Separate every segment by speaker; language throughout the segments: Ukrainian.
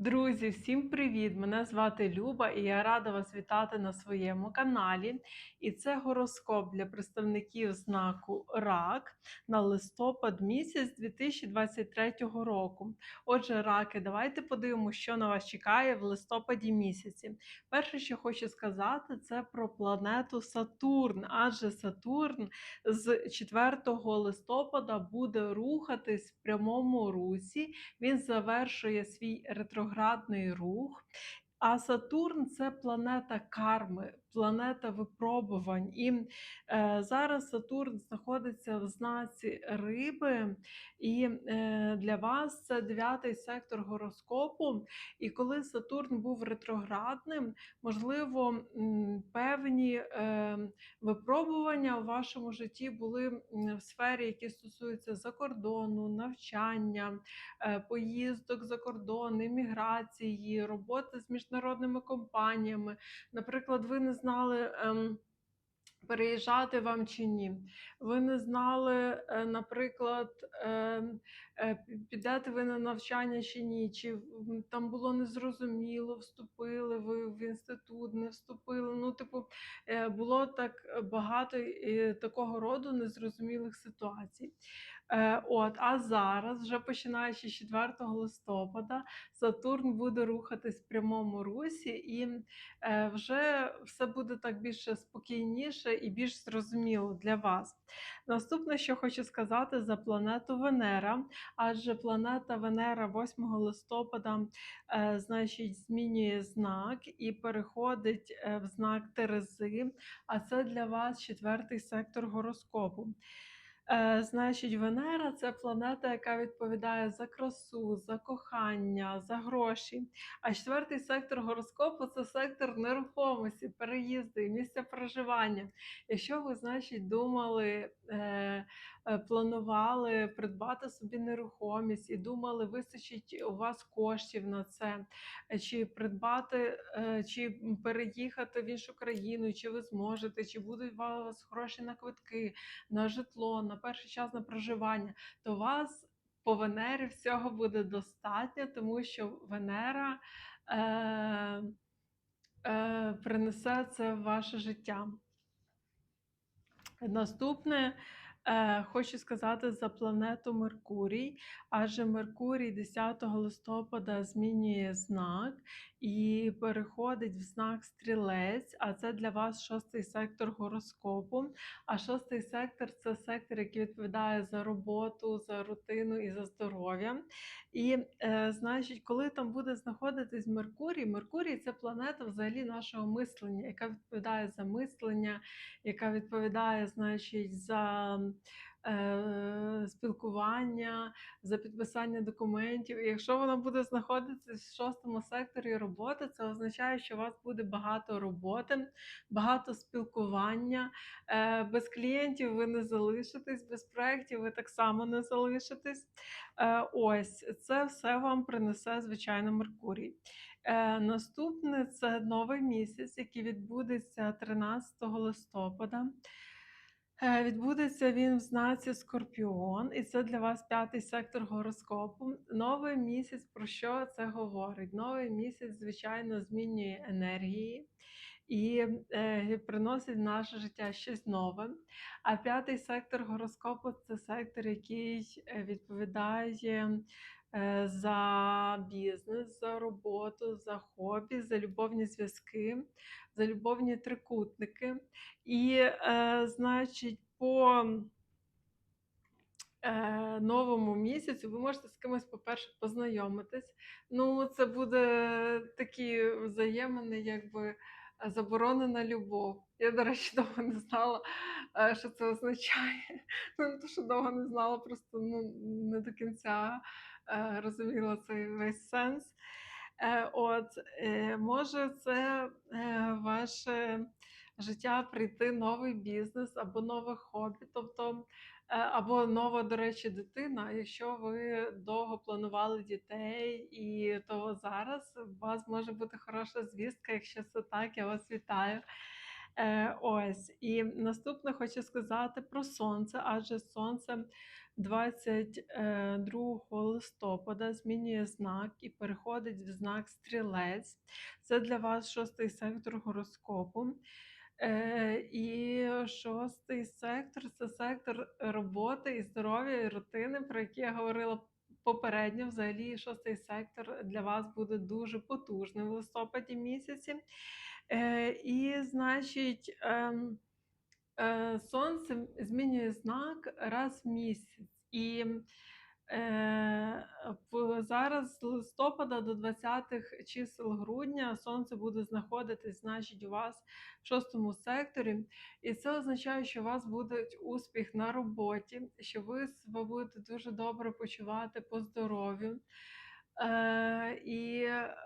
Speaker 1: Друзі, всім привіт! Мене звати Люба і я рада вас вітати на своєму каналі. І це гороскоп для представників знаку РАК на листопад місяць 2023 року. Отже, раки, давайте подивимося, що на вас чекає в листопаді місяці. Перше, що хочу сказати, це про планету Сатурн, адже Сатурн з 4 листопада буде рухатись в прямому русі. Він завершує свій ретроградний рух. А Сатурн це планета карми, планета випробувань. І е, зараз Сатурн знаходиться в знаці риби, і е, для вас це дев'ятий сектор гороскопу. І коли Сатурн був ретроградним, можливо, певні е, випробування у вашому житті були в сфері, які стосуються закордону, навчання, е, поїздок за кордон, імміграції, роботи з міжнародними компаніями. Наприклад, ви не знали. ем, Переїжджати вам чи ні? Ви не знали, е, наприклад, ем, підете ви на навчання чи ні? Чи там було незрозуміло, вступили ви в інститут, не вступили. Ну, типу, е, було так багато е, такого роду незрозумілих ситуацій. Е, От, а зараз, вже починаючи з 4 листопада, Сатурн буде рухатись в прямому русі, і е, вже все буде так більше спокійніше і більш зрозуміло для вас. Наступне, що хочу сказати за планету Венера, адже планета Венера 8 листопада е, значить, змінює знак і переходить е, в знак Терези, а це для вас четвертий сектор гороскопу. Е, Значить, Венера це планета, яка відповідає за красу, за кохання, за гроші. А четвертий сектор гороскопу це сектор нерухомості, переїзду і місця проживання. Якщо ви, значить, думали, е, е, планували придбати собі нерухомість і думали, вистачить у вас коштів на це, чи придбати, чи переїхати в іншу країну, чи ви зможете, чи будуть у вас гроші на квитки, на житло, на перший час на проживання, то вас по Венері всього буде достатньо, тому що Венера е, е, принесе це в ваше життя. Наступне хочу сказати за планету Меркурій, адже Меркурій 10 листопада змінює знак і переходить в знак стрілець, а це для вас шостий сектор гороскопу. А шостий сектор це сектор, який відповідає за роботу, за рутину і за здоров'я. І, е, значить, коли там буде знаходитись Меркурій, Меркурій це планета взагалі нашого мислення, яка відповідає за мислення, яка відповідає, значить, за е, спілкування, за підписання документів. І якщо вона буде знаходитися в шостому секторі роботи, це означає, що у вас буде багато роботи, багато спілкування. Е, без клієнтів ви не залишитесь, без проєктів ви так само не залишитесь. Е, ось це все вам принесе, звичайно, Меркурій. Е, наступне це новий місяць, який відбудеться 13 листопада. Е, Відбудеться він в знаці Скорпіон, і це для вас п'ятий сектор гороскопу. Новий місяць про що це говорить? Новий місяць, звичайно, змінює енергії і е, приносить в наше життя щось нове. А п'ятий сектор гороскопу це сектор, який е, відповідає за бізнес, за роботу, за хобі, за любовні зв'язки, за любовні трикутники. І, е, значить, по е, новому місяцю ви можете з кимось, по-перше, познайомитись. Ну, це буде такі взаємини, якби е, заборонена любов. Я, до речі, довго не знала, е, що це означає. Ну, то, що довго не знала, просто ну, не до кінця е, розуміла цей весь сенс. Е, От, е, може, це е, ваше життя прийти новий бізнес або нове хобі, тобто, е, або нова, до речі, дитина. Якщо ви довго планували дітей, і то зараз у вас може бути хороша звістка. Якщо це так, я вас вітаю. Е, ось і наступне хочу сказати про сонце, адже сонце 22 листопада змінює знак і переходить в знак Стрілець. Це для вас шостий сектор гороскопу. Е, і шостий сектор це сектор роботи і здоров'я і рутини, про які я говорила попередньо. Взагалі, шостий сектор для вас буде дуже потужним в листопаді місяці. Е, І, значить, ем, е, сонце змінює знак раз в місяць. І е, зараз з листопада до 20-х чисел грудня сонце буде знаходитись, значить, у вас в шостому секторі. І це означає, що у вас буде успіх на роботі, що ви себе будете дуже добре почувати по здоров'ю. Е, і е,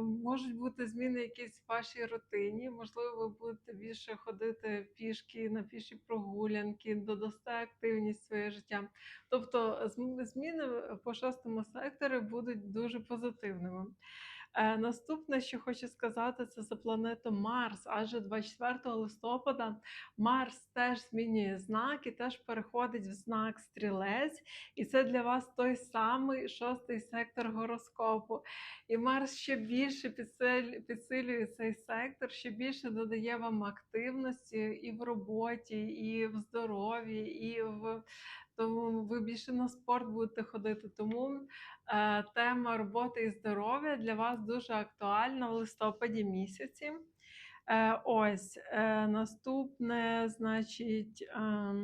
Speaker 1: можуть бути зміни якісь в вашій рутині. Можливо, ви будете більше ходити пішки на піші прогулянки, додасте активність своє життя. Тобто зміни по шостому секторі будуть дуже позитивними. Е, Наступне, що хочу сказати, це за планету Марс. Адже 24 листопада Марс теж змінює знак і теж переходить в знак стрілець. І це для вас той самий шостий сектор гороскопу. І Марс ще більше підсилює цей сектор, ще більше додає вам активності і в роботі, і в здоров'ї, і в тому ви більше на спорт будете ходити. Тому е, тема роботи і здоров'я для вас дуже актуальна в листопаді місяці. Е, ось е, наступне, значить. Е,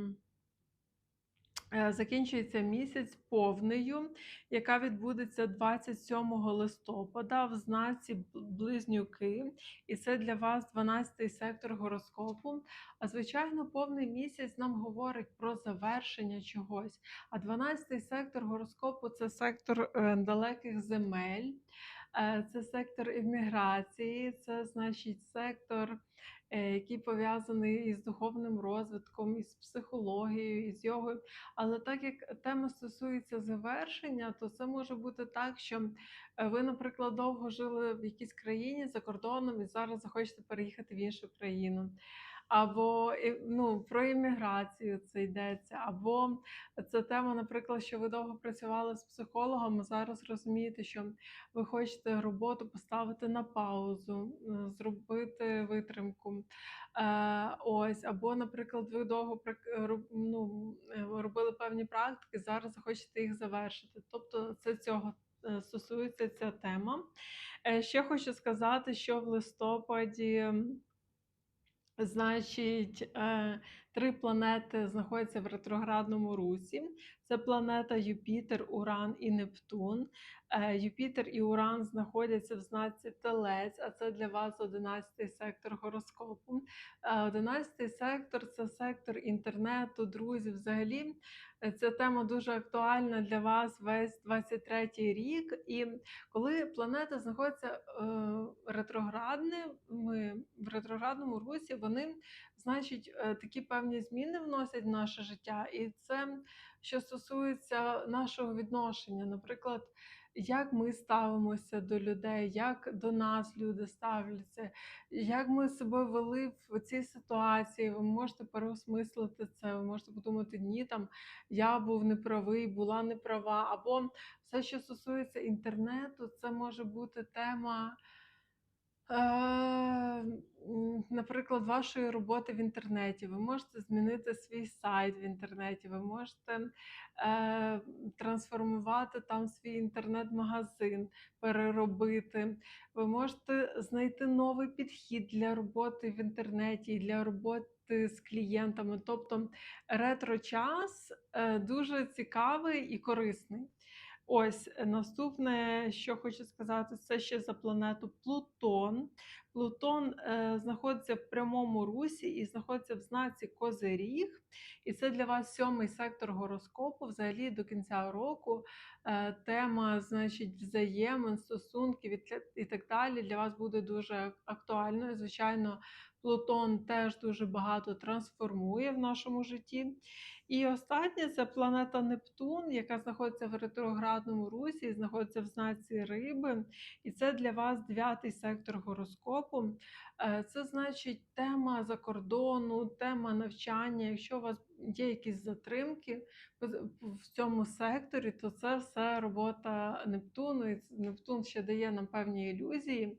Speaker 1: Закінчується місяць повнею, яка відбудеться 27 листопада в знаці Близнюки, і це для вас 12-й сектор гороскопу. А звичайно, повний місяць нам говорить про завершення чогось. А 12-й сектор гороскопу це сектор е, далеких земель, е, це сектор імміграції, це значить сектор е, який пов'язаний із духовним розвитком, із психологією, із йогою. Але так як тема стосується завершення, то це може бути так, що е, ви, наприклад, довго жили в якійсь країні за кордоном і зараз захочете переїхати в іншу країну. Або ну, про імміграцію це йдеться, або це тема, наприклад, що ви довго працювали з психологом, а зараз розумієте, що ви хочете роботу поставити на паузу, е, зробити витримку. Е, ось, або, наприклад, ви довго ну, е, робили певні практики, зараз хочете їх завершити. Тобто, це цього е, стосується ця тема. Е, Ще хочу сказати, що в листопаді. Значить, е, три планети знаходяться в ретроградному русі. Це планета Юпітер, Уран і Нептун. Е, Юпітер і Уран знаходяться в знаці Телець, а це для вас 11 сектор гороскопу. Е, 11 сектор це сектор інтернету, друзів. Взагалі, е, ця тема дуже актуальна для вас весь 23 рік. І коли планети знаходяться е, ретроградними в ретроградному русі, вони, значить, е, такі певні зміни вносять в наше життя. І це що стосується нашого відношення, наприклад. Як ми ставимося до людей, як до нас люди ставляться, як ми себе вели в цій ситуації, ви можете переосмислити це, ви можете подумати, ні, там я був неправий, була неправа. Або все, що стосується інтернету, це може бути тема. Наприклад, вашої роботи в інтернеті. Ви можете змінити свій сайт в інтернеті, ви можете е, трансформувати там свій інтернет-магазин, переробити. Ви можете знайти новий підхід для роботи в інтернеті і для роботи з клієнтами. Тобто ретро-час е, дуже цікавий і корисний. Ось е, наступне, що хочу сказати, це ще за планету Плутон. Плутон е, знаходиться в прямому русі і знаходиться в знаці Козиріг. І це для вас сьомий сектор гороскопу. Взагалі до кінця року е, тема, значить, взаємин, стосунків і, і так далі для вас буде дуже актуальною. Звичайно, Плутон теж дуже багато трансформує в нашому житті. І останнє це планета Нептун, яка знаходиться в ретроградному русі, знаходиться в знаці Риби. І це для вас дев'ятий сектор гороскопу. Е, Це значить тема закордону, тема навчання. Якщо у вас є якісь затримки в цьому секторі, то це все робота Нептуну. І Нептун ще дає нам певні ілюзії.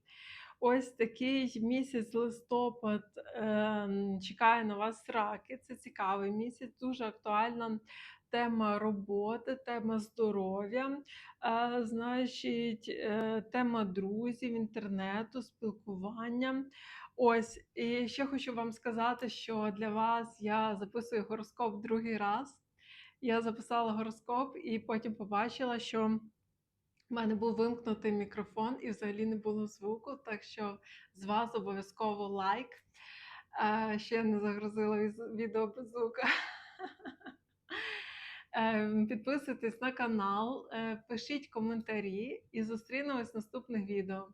Speaker 1: Ось такий місяць листопад ем, чекає на вас раки. Це цікавий місяць, дуже актуальна тема роботи, тема здоров'я, е, значить, е, тема друзів, інтернету, спілкування. Ось, і ще хочу вам сказати, що для вас я записую гороскоп другий раз. Я записала гороскоп і потім побачила, що у мене був вимкнутий мікрофон і взагалі не було звуку, так що з вас обов'язково лайк. Е, Ще не загрузила відео без звука. Е, Підписуйтесь на канал, е, пишіть коментарі і зустрінемось в наступних відео.